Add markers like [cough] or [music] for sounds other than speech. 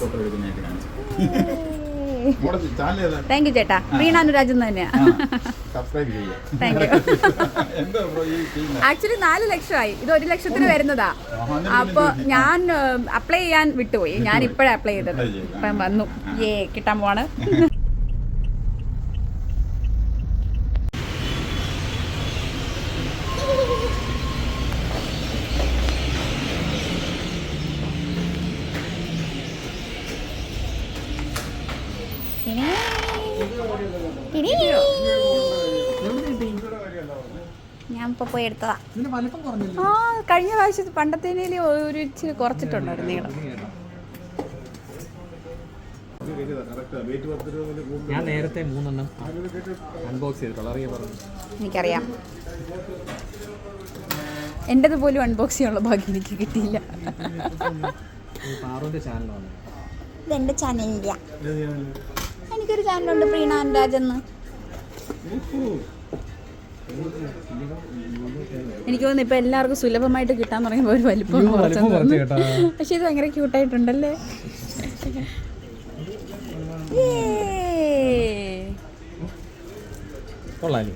Photo എടുക്കുന്നതായിട്ട് കാണിച്ചു thank you ചേട്ടാ. വീണ അനുരാജ് തന്നെയാ. ആക്ച്വലി [laughs] നാല് ലക്ഷമായി. ഇത് ഒരു ലക്ഷത്തിന് വരുന്നതാ. അപ്പൊ ഞാൻ അപ്ലൈ ചെയ്യാൻ വിട്ടുപോയി. ഞാൻ ഇപ്പോഴാണ് അപ്ലൈ ചെയ്തത്. ഇപ്പം വന്നു. ഏ കിട്ടാൻ പോവാണ്. [laughs] ഞാൻ ഇപ്പൊ പോയി എടുത്തതാ. ഇതിന് വലിപ്പം കുറഞ്ഞില്ല? ആ കഴിഞ്ഞ പ്രാവശ്യം പണ്ടത്തേനേൽ ഒരു ഇച്ചിരി കുറച്ചിട്ടുണ്ടായിരുന്നു നീളം. ഞാൻ നേരത്തെ മൂന്നെണ്ണം അൺബോക്സ് ചെയ്തിട്ടുള്ളൂ അറിയാൻ പറഞ്ഞു. എനിക്കറിയാം. എന്റെത് പോലും അൺബോക്സ് ചെയ്യാനുള്ള ഭാഗ്യം എനിക്ക് കിട്ടിയില്ല. ഇതെന്റെ ചാനലില്ല എനിക്കൊരു ചാനലുണ്ട് പ്രീണാൻ എന്ന്. എനിക്ക് തോന്നുന്നു ഇപ്പൊ എല്ലാവർക്കും സുലഭമായിട്ട് കിട്ടാൻ തുടങ്ങിയപ്പോൾ ഒരു വലിപ്പം. പക്ഷെ ഇത് ഭയങ്കര ക്യൂട്ടായിട്ടുണ്ടല്ലേ? കൊള്ളാലി.